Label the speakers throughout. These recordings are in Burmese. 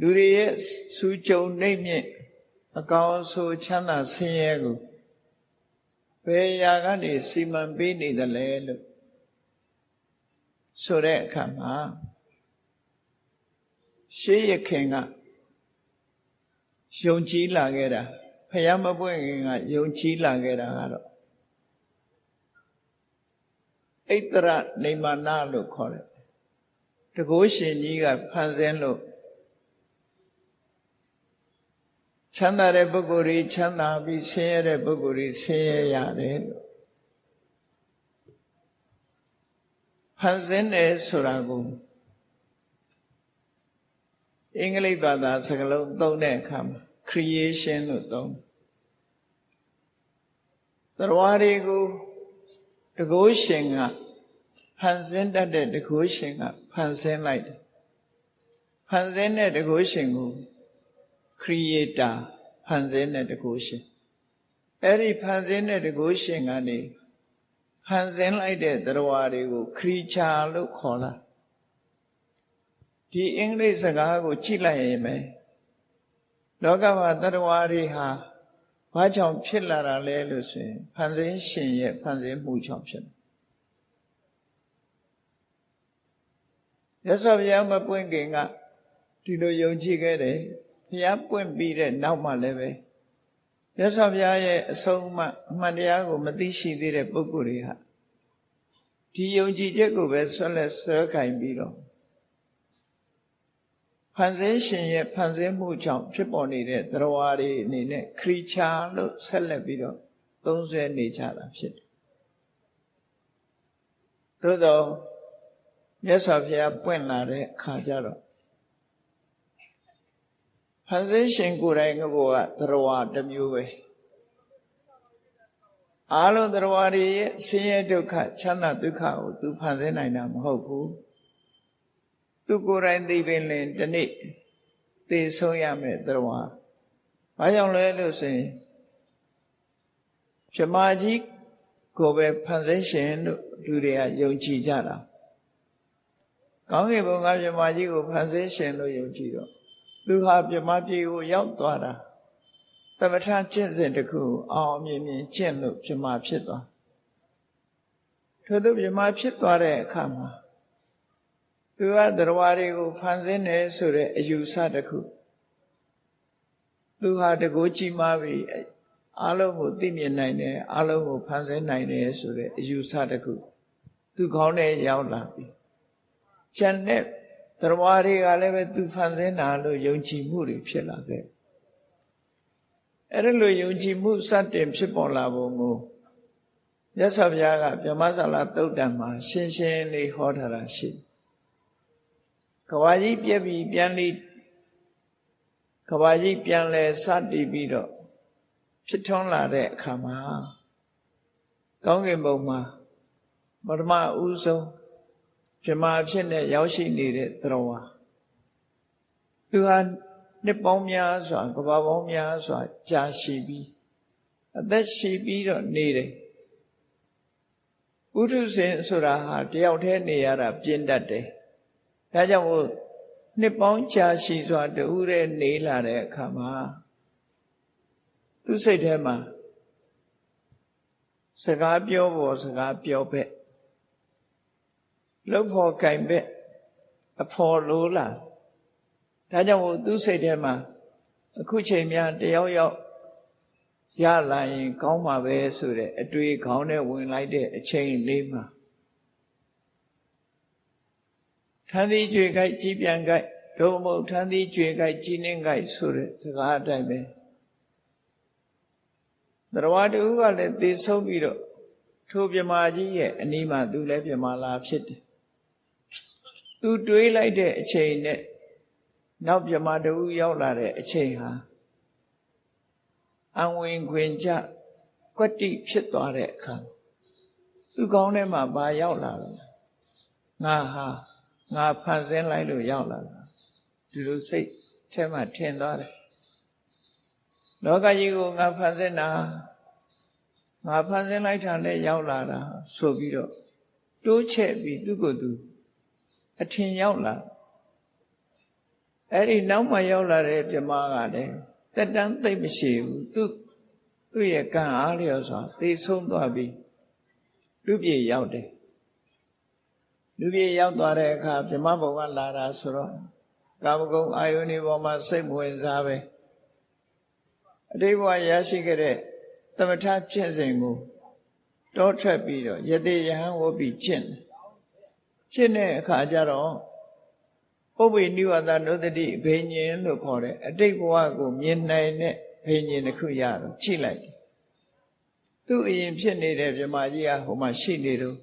Speaker 1: လူတွေရဲ့စူးကြုံနှိမ့်မြင့်အကောင်အဆိုးချမ်းသာဆင်းရဲကိုဘယ်ရာကနေစီမံပေးနေသလဲလို့ဆိုတဲ့အခါမှာရှေးရခင်ကယုံကြည်လာခဲ့တာဖယားမပွင့်ခင်ကယုံကြည်လာခဲ့တာကတော့ဣတရနေမာနလို့ခေါ်တယ်တကိုးရှင်ကြီးကဖန်ဆင်းလို့ ချမ်းသာတဲ့ပုဂ္ဂိုလ်တွေချမ်းသာပြီးဆင်းရဲတဲ့ပုဂ္ဂိုလ်တွေဆင်းရဲရတယ်လို့ဖန်ဆင်းတယ်ဆိုတာကိုအင်္ဂလိပ်ဘာသာစကားလုံးသုံးတဲ့အခါမှာ creation လို့သုံးသရဝါတွေကိုတကိုးရှင်ကဖန်ဆင်းတတ်တဲ့တကိုးရှင်ကဖန်ဆင်းလိုက်တယ်ဖန်ဆင်းတဲ့တကိုးရှင်ကို creator ဖန်ဆင်းတဲ့တကူရှင်အဲ့ဒီဖန်ဆင်းတဲ့တကူရှင်ကနေဖန်ဆင်းလိုက်တဲ့တရားတွေကို creature လို့ခေါ်လာဒီအင်္ဂလိပ်စကားကိုကြည့်လိုက်ရင်ပဲလောကမှာတရားတွေဟာဘာကြောင့်ဖြစ်လာတာလဲလို့ဆိုရင်ဖန်ဆင်းရှင်ရဲ့ဖန်ဆင်းမှုကြောင့်ဖြစ်တယ်ရသော်ဘုရားမပွင့်ခင်ကဒီလိုယုံကြည်ခဲ့တယ် ဘုရားပွင့်ပြီးတဲ့နောက်မှလည်းပဲမြတ်စွာဘုရားရဲ့အဆုံးအမအမှန်တရားကို မသိရှိသေးတဲ့ပုဂ္ဂိုလ်တွေဟာဒီယုံကြည်ချက်ကိုပဲဆွဲလက်ဆွဲခိုင်ပြီးတော့ဖန်ဆင်းရှင်ရဲ့ဖန်ဆင်းမှုကြောင့်ဖြစ်ပေါ်နေတဲ့သရဝါတွေအနေနဲ့ခရီချာလို့ဆက်လက်ပြီးတော့သုံးဆွဲနေကြတာဖြစ်တယ်။သို့တော့မြတ်စွာဘုရားပွင့်လာတဲ့အခါကျတော့ ဖန်ဆင်းရှင်ကိုယ်တိုင်ကဘောကသရဝတစ်မျိုးပဲအားလုံးသရဝတွေရဲ့ဆင်းရဲဒုက္ခချမ်းသာဒုက္ခကိုသူဖန်ဆင်းနိုင်တာမဟုတ်ဘူးသူကိုယ်တိုင်သိပင်လင်ဒီနေ့သိဆုံးရမယ်သရဝဘာကြောင့်လဲလို့ဆိုရင်ပြမကြီးကိုပဲဖန်ဆင်းရှင်လို့လူတွေကယုံကြည်ကြတာကောင်းကင်ဘုံကပြမကြီးကိုဖန်ဆင်းရှင်လို့ယုံကြည်တော့ သူဟာပြမပြေကိုရောက်သွားတာသမထကျင့်စဉ်တစ်ခုအောင်မြင်မြင်ကျင့်လို့ပြမဖြစ်သွားထို့သူပြမဖြစ်သွားတဲ့အခါမှာသူကတရားတွေကိုဖန်ဆင်းတယ်ဆိုတဲ့အယူဆတစ်ခုသူဟာတကူကြီးမားပြီအလုံးကိုသိမြင်နိုင်တယ်အလုံးကိုဖန်ဆင်းနိုင်တယ်ဆိုတဲ့အယူဆတစ်ခုသူခေါင်းထဲရောက်လာပြီကျန်တဲ့ တရားတွေကလည်းပဲသူဖန်ဆင်းတာလို့ယုံကြည်မှုတွေဖြစ်လာခဲ့အဲ့ဒါလိုယုံကြည်မှုစတင်ဖြစ်ပေါ်လာပုံကိုရသော်ဘုရားကဗြဟ္မဆလာတုတ်တံမှာရှင်းရှင်းလေးဟောထားတာရှိကဘာကြီးပြက်ပြီးပြန်လေးကဘာကြီးပြန်လဲစတည်ပြီးတော့ဖြစ်ထွန်းလာတဲ့အခါမှာကောင်းကင်ဘုံမှာပထမဦးဆုံး ပြမအဖြစ်နဲ့ရောက်ရှိနေတဲ့သရဝါသူဟာနှစ်ပေါင်းများစွာကဘာပေါင်းများစွာကြာရှိပြီးအသက်ရှိပြီးတော့နေတယ်ဥထုဇဉ်ဆိုတာဟာတယောက်တည်းနေရတာပြင်းတတ်တယ်ဒါကြောင့်မို့နှစ်ပေါင်းကြာရှိစွာတူတဲ့နေလာတဲ့အခါမှာသူစိတ်ထဲမှာစကားပြောဖို့စကားပြောပဲ့ လှုပ်ဖို့ကင်ဘက်အဖော်လိုးလာဒါကြောင့်မို့သူစိတ်ထဲမှာအခုချိန်များတယောက်ယောက်ရလာရင်ကောင်းမှာပဲဆိုတဲ့အတွေ့ခေါင်းနဲ့ဝင်လိုက်တဲ့အချိန်လေးမှာထန်းသီးကြွေကြိုက်ကြီးပြန်ကြိုက်ဒုမဟုတ်ထန်းသီးကြွေကြိုက်ကြီးနှင်းကြိုက်ဆိုတဲ့စကားအတိုင်းပဲတရားတူကလည်းသေဆုံးပြီးတော့ထိုပြမာကြီးရဲ့အနီးမှာသူလည်းပြမာလာဖြစ်တယ် သူတွေးလိုက်တဲ့အချိန်နဲ့နောက်ပြမတူရောက်လာတဲ့အချိန်ဟာအဝင်ခွင်ကြကွက်တိဖြစ်သွားတဲ့အခါသူကောင်းထဲမှာဘာရောက်လာလဲငါဟာငါဖန်ဆင်းလိုက်လို့ရောက်လာတာဒီလိုစိတ်ထဲမှာထင်သွားတယ်လောကကြီးကိုငါဖန်ဆင်းတာငါဖန်ဆင်းလိုက်တာနဲ့ရောက်လာတာဆိုပြီးတော့တိုးချက်ပြီးသူ့ကိုယ်သူ အထင်ရောက်လာအဲ့ဒီနောက်မှရောက်လာတဲ့ပြမကလည်းတက်တန်းသိမ့်မရှိဘူးသူသူ့ရဲ့ကံအားလျော်စွာသိဆုံးသွားပြီလူပြေရောက်တယ်လူပြေရောက်သွားတဲ့အခါပြမဘုံကလာတာဆိုတော့ကာမဂုဏ်အာယုန်ဒီပေါ်မှာစိတ်မဝင်စားပဲအတိတ်ဘဝရရှိခဲ့တဲ့သမထကျင့်စဉ်ကိုတောထွက်ပြီးတော့ယတိယဟန်ဝတ်ပြီးကျင့်တယ် ကျင့်တဲ့အခါကျတော့ပုပ္ပိနိဝါဒနုတ္တိဘိညာဉ်လို့ခေါ်တဲ့အတိတ်ဘဝကိုမြင်နိုင်တဲ့ဘိညာဉ်တစ်ခုရတော့ကြည့်လိုက်တယ်သူ့အရင်ဖြစ်နေတဲ့မြမကြီးကဟိုမှာရှိနေတော့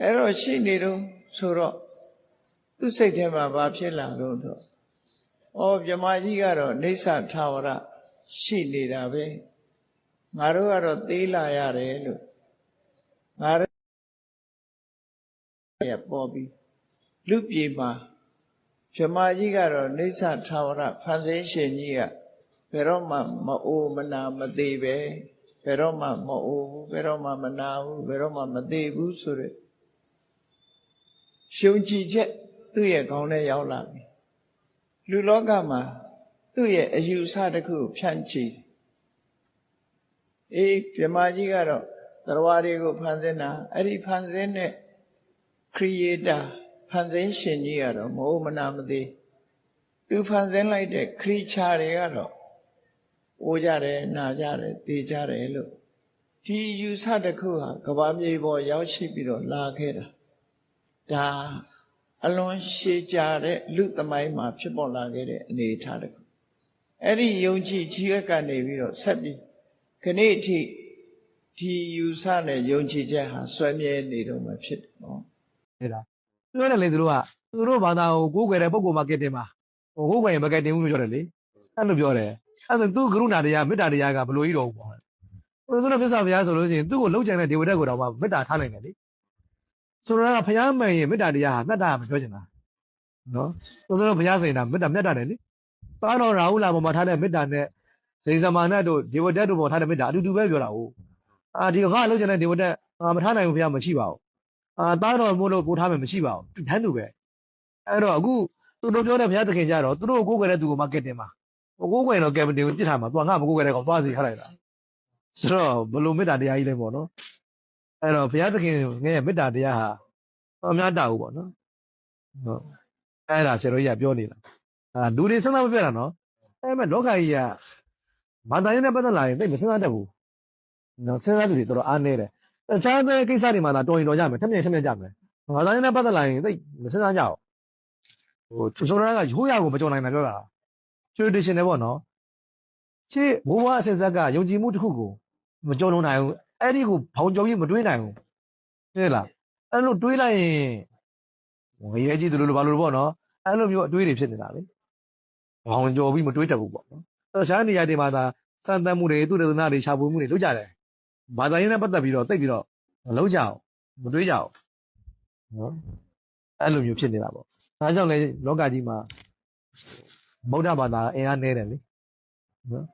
Speaker 1: အဲ့တော့ရှိနေတော့ဆိုတော့သူ့စိတ်ထဲမှာဘာဖြစ်လာလို့တော့ဩမြမကြီးကတော့နေဆထာဝရရှိနေတာပဲငါတို့ကတော့သေးလာရတယ်လို့ငါ တို့ရပေါ်ပြီးလူပြေမှာမြမကြီးကတော့နေဆထာဝရဖန်ဆင်းရှင်ကြီးကဘယ်တော့မှမအိုမနာမသေးပဲဘယ်တော့မှမအိုဘူးဘယ်တော့မှမနာဘူးဘယ်တော့မှမသေးဘူးဆိုတဲ့ရှုံကြည်ချက်သူ့ရဲ့ခေါင်းထဲရောက်လာပြီလူလောကမှာသူ့ရဲ့အယူဆတစ်ခုဖြန့်ချီအေးပြမကြီးကတော့တရားတွေကိုဖန်ဆင်းတာအဲ့ဒီဖန်ဆင်းတဲ့ creator ဖန်ဆင်းရှင်ကြီးကတော့မဟုတ်မနာမသေးသူဖန်ဆင်းလိုက်တဲ့ creature တွေကတော့အိုးကြတယ်နာကြတယ်သေကြတယ်လို့ဒီယူဆတစ်ခုဟာကဘာမြေပေါ်ရောက်ရှိပြီးတော့လာခဲ့တာဒါအလွန်ရှည်ကြတဲ့လူသမိုင်းမှာဖြစ်ပေါ်လာခဲ့တဲ့အနေအထားတစ်ခုအဲ့ဒီယုံကြည်ကြီးရက်ကနေပြီးတော့ဆက်ပြီးခဏအထိဒီယူဆနဲ့ယုံကြည်ချက်ဟာဆွဲမြဲနေတော့မှဖြစ်တယ်နော်
Speaker 2: အဲ့ဒါပြောတယ်လေသူတို့ကသူတို့ဘာသာကိုကိုးကွယ်တဲ့ပုံကောမာကက်တင်မှာဟိုကိုးကွယ်ရင်မကက်တင်ဘူးပြောတယ်လေအဲ့လိုပြောတယ်အဲ့ဒါသူကရုဏာတရားမေတ္တာတရားကဘလို့ကြီးတော့ပေါ့ဟိုသူတို့ပြဿနာဘုရားဆိုလို့ရှိရင်သူ့ကိုလောက်ကြံတဲ့ဒေဝတက်ကိုတော့မှမေတ္တာထားနိုင်တယ်လေဆိုတော့ကဘုရားမှန်ရင်မေတ္တာတရားဟာမေတ္တာမပြောချင်တာနော်သူတို့ဘုရားစိန်တာမေတ္တာမြတ်တာတယ်လေပါတော်ရာဟုလာပေါ်မှာထားတဲ့မေတ္တာနဲ့စိန်စမာနတ်တို့ဒေဝတက်တို့ပေါ်ထားတဲ့မေတ္တာအတူတူပဲပြောတာဟုတ်အာဒီကငါလောက်ကြံတဲ့ဒေဝတက်ငါမထားနိုင်ဘူးဘုရားမရှိပါဘူး အာသားတော်မို့လို့ပို့ထားမယ်မရှိပါဘူးတန်းသူပဲအဲ့တော့အခုသူတို့ပြောတဲ့ဘုရားသခင်ကြတော့သူတို့ကိုကိုးကွယ်တဲ့သူကိုမကက်တင်ပါဟိုကိုးကွယ်တော့ကက်မတင်ကိုပြစ်ထားမှာသူကငါမကိုးကွယ်တဲ့ကောင်သွားစီခလိုက်တာဆိုတော့ဘလို့မေတ္တာတရားကြီးလဲပေါ့နော်အဲ့တော့ဘုရားသခင်ငဲ့ရဲ့မေတ္တာတရားဟာအများတာဘူးပေါ့နော်ဟုတ်အဲ့ဒါဆရာတို့ကြီးကပြောနေတာအာလူတွေစဉ်းစားမပြတ်တာနော်အဲ့မဲ့လောကကြီးကဘာသာရေးနဲ့ပတ်သက်လာရင်သိပ်မစဉ်းစားတတ်ဘူးနော်စဉ်းစားသူတွေတော်တော်အားနေတယ် တခြားတဲ့ကိစ္စတွေမှာသာတော်ရင်တော်ကြမယ်ထက်မြက်ထက်မြက်ကြမယ်။ဘာသာရေးနဲ့ပတ်သက်လာရင်သိမစဉ်းစားကြဘူး။ဟိုချိုချိုရကရိုးရကိုမကြော်နိုင်တာပြောတာ။ traditional ပေါ့နော်။ရှေ့ဘိုးဘွားအဆက်ဆက်ကယုံကြည်မှုတစ်ခုကိုမကြော်လုံးနိုင်ဘူး။အဲ့ဒီကိုဘောင်ကြော်ပြီးမတွေးနိုင်ဘူး။သိလား။အဲ့လိုတွေးလိုက်ရင်ငရဲကြီးသူလိုလိုဘာလို့ပေါ့နော်။အဲ့လိုမျိုးအတွေးတွေဖြစ်နေတာလေ။ဘောင်ကြော်ပြီးမတွေးတတ်ဘူးပေါ့နော်။တခြားနေရာတွေမှာသာစံတမ်းမှုတွေသူတသနာတွေရှာဖွေမှုတွေလုပ်ကြတယ်။ ဘာသာရေးနဲ့ပတ်သက်ပြီးတော့တိတ်ပြီးတော့မလုံးကြအောင်မတွေးကြအောင်နော်အဲ့လိုမျိုးဖြစ်နေတာပေါ့ဒါကြောင့်လေလောကကြီးမှာဗုဒ္ဓဘာသာအင်အားနည်းတယ်လေနော်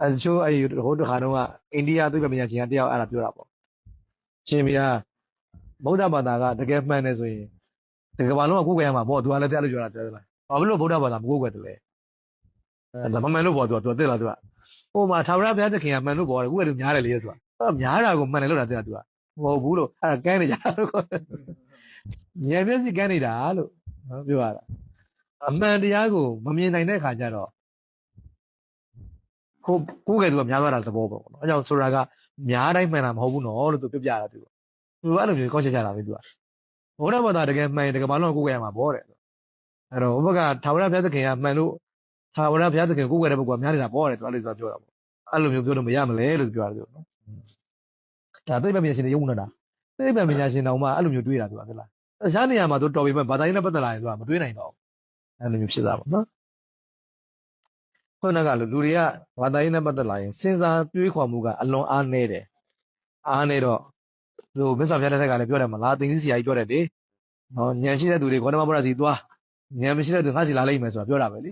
Speaker 2: အဲချိုးအဲ့ဒီဟိုတခါတော့ကအိန္ဒိယသုဘမညာချင်းကတယောက်အဲ့ဒါပြောတာပေါ့ရှင်ဘုရားဗုဒ္ဓဘာသာကတကယ်မှန်တယ်ဆိုရင်တကယ်ဘာလို့ကိုယ်ကွယ်ရမှာပေါ့သူကလည်းတရားလို့ပြောတာတယ်လားဘာလို့ဗုဒ္ဓဘာသာမကိုယ်ကွယ်တယ်လဲအဲဒါမမှန်လို့ပေါ့သူကသူကသိလားသူကဟိုမှာသာဝရဘုရားသခင်ကမှန်လို့ပေါ့တယ်ကိုယ်ကလည်းများတယ်လေသူကအဲ့ များတာကိုမှန်တယ်လို့တာတဲ့သူကမဟုတ်ဘူးလို့အဲ့ဒါကန်းနေကြတာလို့ညံမျက်စိကန်းနေတာလို့နော်ပြောရတာအမှန်တရားကိုမမြင်နိုင်တဲ့ခါကျတော့ကိုကိုယ်ကယ်သူကများသွားတာသဘောပေါ့နော်အဲကြောင့်ဆိုတာကများတိုင်းမှန်တာမဟုတ်ဘူးနော်လို့သူပြပြတာသူကသူကအဲ့လိုမျိုးကောက်ချက်ချတာပဲသူကဘုရားဘာသာတကယ်မှန်ရင်တကယ်ဘာလို့ကိုယ်ကယ်ရမှာပေါ့တဲ့အဲ့တော့ဘုရားထာဝရဘုရားသခင်ကမှန်လို့ထာဝရဘုရားသခင်ကိုယ်ကယ်တဲ့ပုဂ္ဂိုလ်ကများနေတာပေါ့တဲ့သူအဲ့လိုပြောတာပေါ့အဲ့လိုမျိုးပြောလို့မရမလဲလို့ပြောတာသူနော် ဒါသိပ္ပံပညာရှင်တွေယုံနေတာသိပ္ပံပညာရှင်တောင်မှအဲ့လိုမျိုးတွေးတာသူကဟုတ်လားတခြားနေရာမှာသူတော်ပြီမဲ့ဘာသာရေးနဲ့ပတ်သက်လာရင်သူကမတွေးနိုင်တော့ဘူးအဲ့လိုမျိုးဖြစ်တာပေါ့နော်ခုနကလူတွေကဘာသာရေးနဲ့ပတ်သက်လာရင်စဉ်းစားတွေးခေါ်မှုကအလွန်အားနည်းတယ်အားနည်းတော့သူမစ္ဆာပြတဲ့ထက်ကလည်းပြောတယ်မလားသိသိစီယာကြီးပြောတယ်လေနော်ဉာဏ်ရှိတဲ့သူတွေဂေါတမဘုရားစီသွားဉာဏ်မရှိတဲ့သူငါစီလာလိုက်မယ်ဆိုတာပြောတာပဲလေ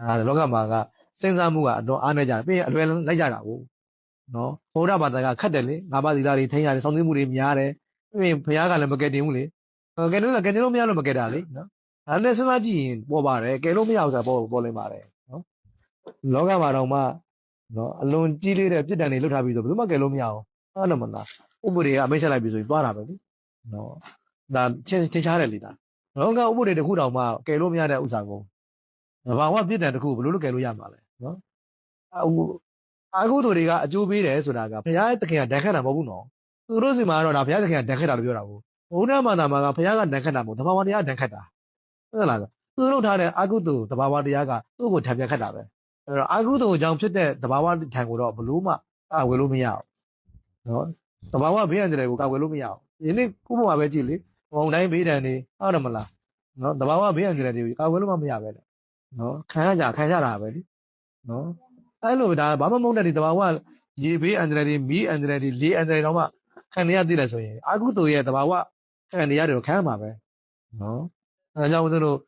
Speaker 2: အဲဒါလောကမှာကစဉ်းစားမှုကအလွန်အားနည်းကြတယ်ပြီးရင်အလွယ်လိုက်ကြတာကို နော်ဘုရားဘာသာကခတ်တယ်လေငါးပါးသီလတွေထိန်းရတယ်စောင့်သိမှုတွေများတယ်ပြီးရင်ဘုရားကလည်းမကယ်တင်ဘူးလေကယ်တင်လို့ကယ်တင်လို့မရလို့မကယ်တာလေနော်ဒါနဲ့စဉ်းစားကြည့်ရင်ပေါ်ပါတယ်ကဲလို့မရဘူးဆိုတာပေါ်ပေါ်လင်းပါတယ်နော်လောကမှာတော့မှနော်အလွန်ကြီးလေးတဲ့ပြစ်ဒဏ်တွေလွတ်ထားပြီးဆိုဘယ်သူမှကဲလို့မရဘူးအဲ့လိုမလားဥပဒေကအမိတ်ဆက်လိုက်ပြီဆိုရင်သွားတာပဲလေနော်ဒါချင်းချင်းချားတယ်လေဒါလောကဥပဒေတစ်ခုတောင်မှကဲလို့မရတဲ့ဥစ္စာကိုဘာဝပြစ်ဒဏ်တစ်ခုဘယ်လိုလုပ်ကဲလို့ရမှာလဲနော်အခု အခုတို့တွေကအကျိုးပေးတယ်ဆိုတာကဘုရားရဲ့တခင်ကဒဏ်ခတ်တာမဟုတ်ဘူးနော်သူတို့စီမှာကတော့ဒါဘုရားတခင်ကဒဏ်ခတ်တာလို့ပြောတာကိုဘုရားမာနာမှာကဘုရားကဒဏ်ခတ်တာမဟုတ်တဘာဝတရားကဒဏ်ခတ်တာဟုတ်လားသူတို့ထားတဲ့အကုသိုလ်တဘာဝတရားကသူ့ကိုထပ်ပြခတ်တာပဲအဲ့တော့အကုသိုလ်ကြောင့်ဖြစ်တဲ့တဘာဝထံကိုတော့ဘလို့မှကာဝယ်လို့မရဘူးနော်တဘာဝဘေးရန်တွေကိုကာဝယ်လို့မရဘူးဒီနေ့ခုမှပဲကြည့်လေဘုံတိုင်းဘေးဒဏ်တွေဟုတ်တယ်မလားနော်တဘာဝဘေးရန်တွေကိုကာဝယ်လို့မှမရပဲလေနော်ခံရကြခံရတာပဲလေနော် အဲ့လိုဒါဘာမှမဟုတ်တဲ့ဒီတဘာဝရေဘေးအန္တရာယ်တွေမီးအန္တရာယ်တွေလေအန္တရာယ်တော့မှခံရသိတယ်ဆိုရင်အကုသိုလ်ရဲ့တဘာဝခံရရတယ်ကိုခံရမှာပဲနော်အဲဒါကြောင့်ဦးဇင်းတို့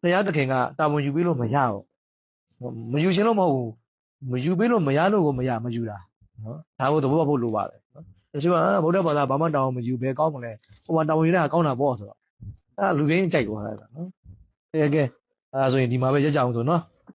Speaker 2: ဘုရားသခင်ကတာဝန်ယူပြီးလို့မရဘူးမယူရှင်လို့မဟုတ်ဘူးမယူပြီးလို့မရလို့ကိုမရမယူတာနော်ဒါကိုသဘောပေါက်ဖို့လိုပါတယ်နော်တချို့ကအာဗုဒ္ဓဘာသာဘာမှတာဝန်မယူဘဲကောင်းမလဲဟိုမှာတာဝန်ယူတာကောင်းတာပေါ့ဆိုတော့အဲဒါလူရင်းကြိုက်သွားတာနော်ကဲကဲအဲဒါဆိုရင်ဒီမှာပဲရက်ကြအောင်ဆိုနော်